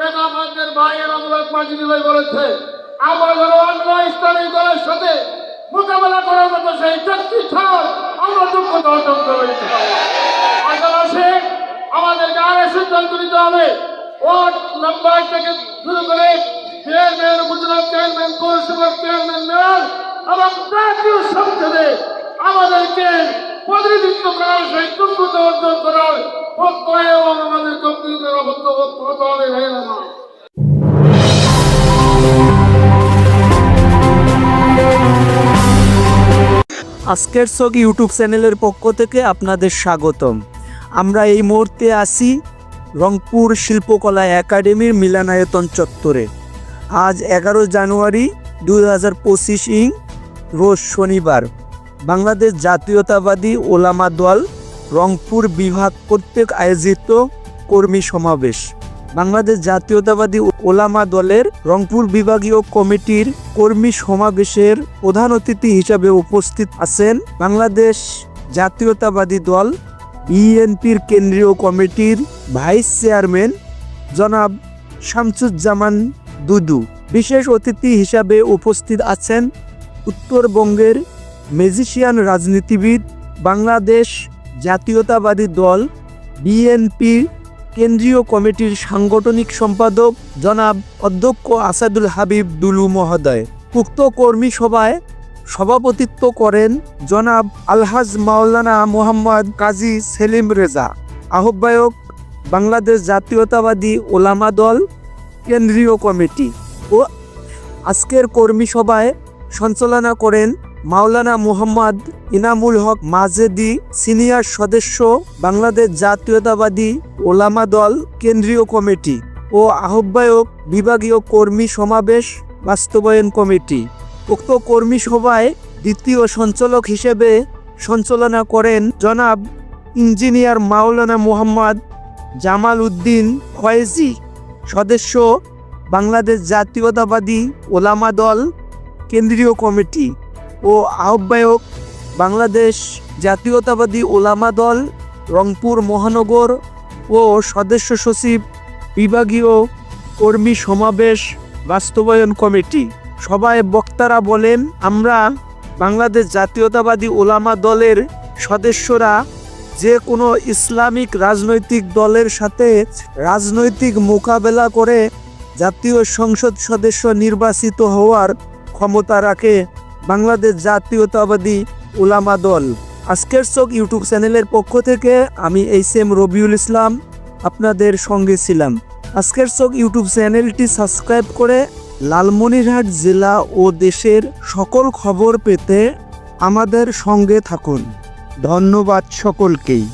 সেটা আমাদের ভাইয়ের আমলাক মাজিদি ভাই বলেছে, আমরা যেন অন্য ইসলামী দলের সাথে মোকাবেলা করার মতো সেই শক্তি ছাড় আমরা যোগ্যতা অর্জন করেছি পাশাপাশি আমাদেরকে আরও সিদ্ধান্ত নিতে হবে। ওয়ার্ড নাম্বার থেকে শুরু করে চেয়ারম্যান, উপজেলা চেয়ারম্যান পৌরসভার চেয়ারম্যান, মেয়র এবং জাতীয় সংসদে আমাদেরকে প্রতিনিধিত্ব করার সেই যোগ্যতা অর্জন করার আজকের চোখ ইউটিউব চ্যানেলের পক্ষ থেকে আপনাদের স্বাগতম। আমরা এই মুহূর্তে আছি রংপুর শিল্পকলা একাডেমির মিলনায়তন চত্বরে। আজ এগারো জানুয়ারি দু হাজার পঁচিশ ইং, রোজ শনিবার। বাংলাদেশ জাতীয়তাবাদী ওলামা দল রংপুর বিভাগ কর্তৃক আয়োজিত কর্মী সমাবেশ। বাংলাদেশ জাতীয়তাবাদী ওলামা দলের রংপুর বিভাগীয় কমিটির কর্মী সমাবেশের প্রধান অতিথি হিসাবে উপস্থিত আছেন বাংলাদেশ জাতীয়তাবাদী দল, বিএনপির কেন্দ্রীয় কমিটির ভাইস চেয়ারম্যান জনাব শামসুজ্জামান দুদু। বিশেষ অতিথি হিসাবে উপস্থিত আছেন উত্তরবঙ্গের মেজিশিয়ান রাজনীতিবিদ বাংলাদেশ জাতীয়তাবাদী দল বিএনপি কেন্দ্রীয় কমিটির সাংগঠনিক সম্পাদক জনাব অধ্যক্ষ আসাদুল হাবিব দুলু মহোদয়। উক্ত কর্মী সভায় সভাপতিত্ব করেন জনাব আলহাজ মাওলানা মোহাম্মদ কাজী সেলিম রেজা। আহ্বায়ক বাংলাদেশ জাতীয়তাবাদী ওলামা দল কেন্দ্রীয় কমিটি। ও আজকের কর্মী সভায় সঞ্চালনা করেন মাওলানা মুহাম্মদ ইনামুল হক মাজেদি সিনিয়র সদস্য বাংলাদেশ জাতীয়তাবাদী ওলামা দল কেন্দ্রীয় কমিটি ও আহ্বায়ক বিভাগীয় কর্মী সমাবেশ বাস্তবায়ন কমিটি। উক্ত কর্মী সভায় দ্বিতীয় সঞ্চালক হিসেবে সঞ্চালনা করেন জনাব ইঞ্জিনিয়ার মাওলানা মুহাম্মদ জামাল উদ্দিন ফয়েজি। সদস্য বাংলাদেশ জাতীয়তাবাদী ওলামা দল কেন্দ্রীয় কমিটি। ও আহ্বায়ক বাংলাদেশ জাতীয়তাবাদী ওলামা দল, রংপুর মহানগর ও সদস্য সচিব, বিভাগীয় কর্মী সমাবেশ বাস্তবায়ন কমিটি। সবাই বক্তারা বলেন, আমরা বাংলাদেশ জাতীয়তাবাদী ওলামা দলের সদস্যরা যে কোনো ইসলামিক রাজনৈতিক দলের সাথে রাজনৈতিক মোকাবেলা করে জাতীয় সংসদ সদস্য নির্বাচিত হওয়ার ক্ষমতা রাখে। বাংলাদেশ জাতীয়তাবাদী ওলামা দল। আজকের চোখ ইউটিউব চ্যানেলের পক্ষ থেকে আমি এইচ এম রবিউল ইসলাম আপনাদের সঙ্গে ছিলাম। আজকের চোখ ইউটিউব চ্যানেলটি সাবস্ক্রাইব করে লালমনিরহাট জেলা ও দেশের সকল খবর পেতে আমাদের সঙ্গে থাকুন। ধন্যবাদ সকলকেই।